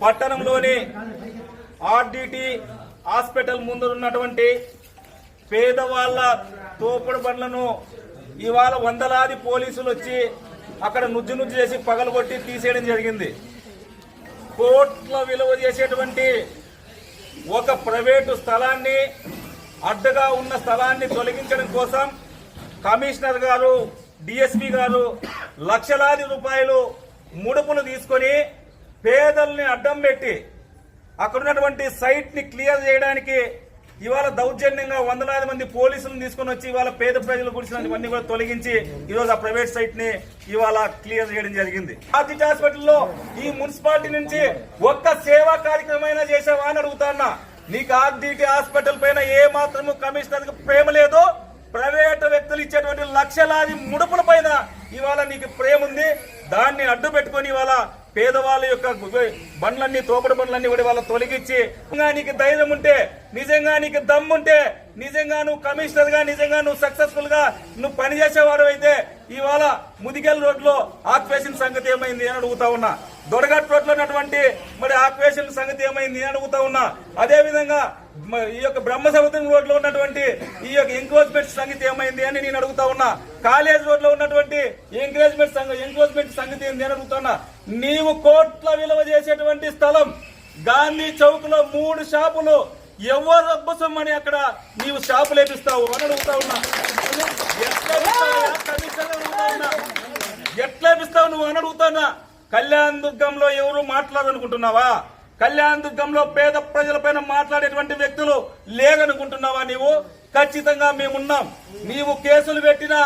పట్టణంలోని RDT hospital ముందు ఉన్నటువంటి పేదవాళ్ళ తోపుడు బండ్లను ఇవాళ వందలాది పోలీసులు వచ్చి అక్కడ నుజ్జు నుజ్జు చేసి పగలగొట్టి తీసేయడం జరిగింది. కోట్ల విలువ చేసేటువంటి ఒక ప్రైవేటు స్థలాన్ని అడ్డగా ఉన్న స్థలాన్ని తొలగించడం కోసం కమిషనర్ గారు డిఎస్పీ గారు లక్షలాది రూపాయలు ముడుపులు తీసుకొని పేదల్ని అడ్డం పెట్టి అక్కడ ఉన్నటువంటి సైట్ని క్లియర్ చేయడానికి ఇవాళ దౌర్జన్యంగా వందలాది మంది పోలీసులను తీసుకొని వచ్చి ఇవాళ పేద ప్రజలు గుడిసినవన్నీ కూడా తొలగించి ఈరోజు ఆ ప్రైవేట్ సైట్ని ఇవాళ క్లియర్ చేయడం జరిగింది. ఆర్జిట్ హాస్పిటల్లో ఈ మున్సిపాలిటీ నుంచి ఒక్క సేవా కార్యక్రమం చేసావా అని అడుగుతాన్నా. నీకు ఆర్డిటి హాస్పిటల్ పైన ఏ మాత్రము కమిషనర్ ప్రేమ లేదు ప్రైవేట్ వ్యక్తులు ఇచ్చేటువంటి లక్షలాది ముడుపుల పైన ఇవాళ నీకు ప్రేమ ఉంది దాన్ని అడ్డు పెట్టుకొని ఇవాళ పేదవాళ్ళ యొక్క బండ్లన్నీ తోపడి బండ్లన్నీ కూడా వాళ్ళ తొలగించి నీకు ధైర్యం ఉంటే నిజంగా నీకు దమ్ముంటే నిజంగా నువ్వు కమిషనర్గా నిజంగా నువ్వు సక్సెస్ఫుల్గా నువ్వు పనిచేసేవాడు అయితే ఇవాళ ముదిగల్ రోడ్లో ఆక్వేషన్ సంగతి ఏమైంది అని అడుగుతా ఉన్నా. దొడగట్ రోడ్లో ఉన్నటువంటి మరి ఆక్వేషన్ సంగతి ఏమైంది అని అడుగుతా ఉన్నా. అదే విధంగా ఈ యొక్క బ్రహ్మ సముద్రం రోడ్లో ఉన్నటువంటి ఈ యొక్క ఎంక్రోచ్మెంట్ సంగతి ఏమైంది అని నేను అడుగుతా ఉన్నా. కాలేజ్ రోడ్లో ఉన్నటువంటి ఎంకరేజ్మెంట్ సంగ ఎంక్రోచ్మెంట్ సంగతి ఏంది అని అడుగుతున్నా నీవు కోట్ల విలువ చేసేటువంటి స్థలం గాంధీ చౌక్లో మూడు షాపులు ఎవరు అబ్బసం అని అక్కడ నీవు షాపులు వేపిస్తావు అని అడుగుతా ఉన్నా. ఎట్లా ఎట్లా వేపిస్తావు నువ్వు అని అడుగుతున్నా కళ్యాణ్ దుర్గంలో ఎవరు మాట్లాడాలనుకుంటున్నావా? కళ్యాణ దుర్గంలో పేద ప్రజలపైన మాట్లాడేటువంటి వ్యక్తులు లేదనుకుంటున్నావా నీవు? ఖచ్చితంగా మేమున్నాం. నీవు కేసులు పెట్టినా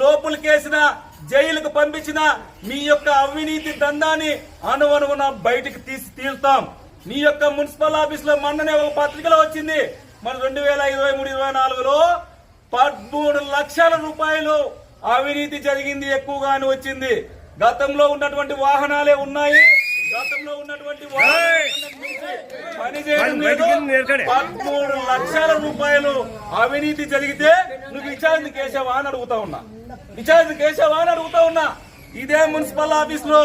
లోపులు కేసినా జైలుకు పంపించిన మీ యొక్క అవినీతి దందాన్ని అనువనువున బయటికి తీసి తీరుతాం. నీ యొక్క మున్సిపల్ ఆఫీస్లో మొన్ననే ఒక పత్రికలో వచ్చింది. మన రెండు వేల ఇరవై మూడు ఇరవై నాలుగులో పదమూడు లక్షల రూపాయలు అవినీతి జరిగింది ఎక్కువగా అని వచ్చింది. గతంలో ఉన్నటువంటి వాహనాలే ఉన్నాయి. గతంలో ఉన్నటువంటి వాహనాలు మించి పని చేయడం లేదు. పదమూడు లక్షల రూపాయలు అవినీతి జరిగితే నువ్వు విచారణ కేసావా అని అడుగుతా ఉన్నా. విచారణ కేసావా అని అడుగుతా ఉన్నా. ఇదే మున్సిపల్ ఆఫీస్లో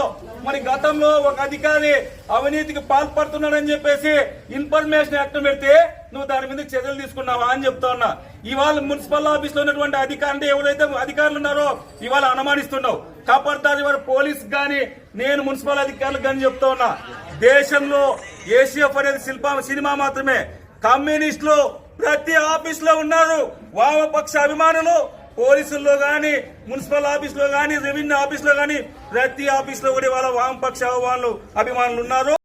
మరి గతంలో ఒక అధికారి అవినీతికి పాల్పడుతున్నాడని చెప్పేసి ఇన్ఫర్మేషన్ యాక్ట్ పెడితే నువ్వు దాని మీద చర్యలు తీసుకున్నావా అని చెప్తా ఉన్నా. ఇవాళ మున్సిపల్ ఆఫీస్లో ఉన్నటువంటి అధికారి అంటే ఎవరైతే అధికారులు ఉన్నారో ఇవాళ అనుమానిస్తున్నావు. కాపాడుతారు ఇవాళ పోలీస్ గాని నేను మున్సిపల్ అధికారులకు కానీ చెప్తా ఉన్నా. దేశంలో ఏసీఎఫ్ అనేది శిల్ప సినిమా మాత్రమే. కమ్యూనిస్టులు ప్రతి ఆఫీస్లో ఉన్నారు. వామపక్ష అభిమానులు పోలీసుల్లో గాని మున్సిపల్ ఆఫీస్లో గాని రెవెన్యూ ఆఫీస్లో గాని ప్రతి ఆఫీస్లో కూడా వాళ్ళ వామపక్ష అభిమానులు అభిమానులు ఉన్నారు.